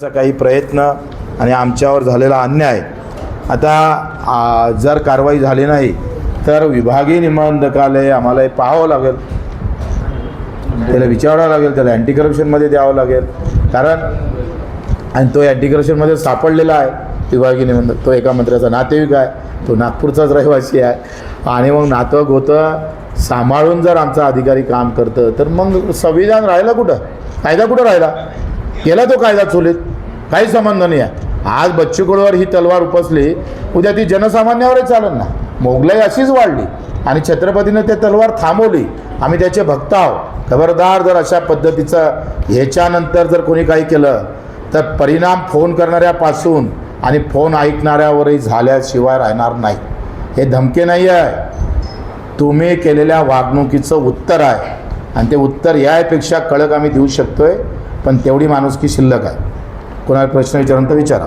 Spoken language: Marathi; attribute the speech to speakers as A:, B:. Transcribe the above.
A: चा काही प्रयत्न आणि आमच्यावर झालेला अन्याय आता जर कारवाई झाली नाही तर विभागीय निबंधकालय आम्हाला हे पाहावं लागेल. त्याला विचारावं लागेल त्याला अँटी करप्शनमध्ये द्यावं लागेल. कारण आणि तो अँटी करप्शनमध्ये सापडलेला आहे विभागीय निबंधक तो एका मंत्र्याचा नातेवाईक आहे तो नागपूरचाच रहिवासी आहे. आणि मग नातं गोतं सांभाळून जर आमचा अधिकारी काम करतं तर मग संविधान राहिलं कुठं? कायदा कुठं राहिला? केला तो कायदा चुलीत? काही संबंध नाही आहे. आज बच्चू कडूवर ही तलवार उपसली उद्या ती जनसामान्यावरच चालेल ना. मोगलाई अशीच वाढली आणि छत्रपतीनं ते तलवार थांबवली. आम्ही त्याचे भक्त आहोत. खबरदार जर अशा पद्धतीचं ह्याच्यानंतर जर कोणी काही केलं तर परिणाम फोन करणाऱ्यापासून आणि फोन ऐकणाऱ्यावरही झाल्याशिवाय राहणार नाही. हे धमके नाही आहे. तुम्ही केलेल्या वागणुकीचं उत्तर आहे. आणि ते उत्तर यापेक्षा कडक आम्ही देऊ शकतोय. पण तेवढी माणुसकी शिल्लक आहे. कोणाला प्रश्न विचारून तर विचारा.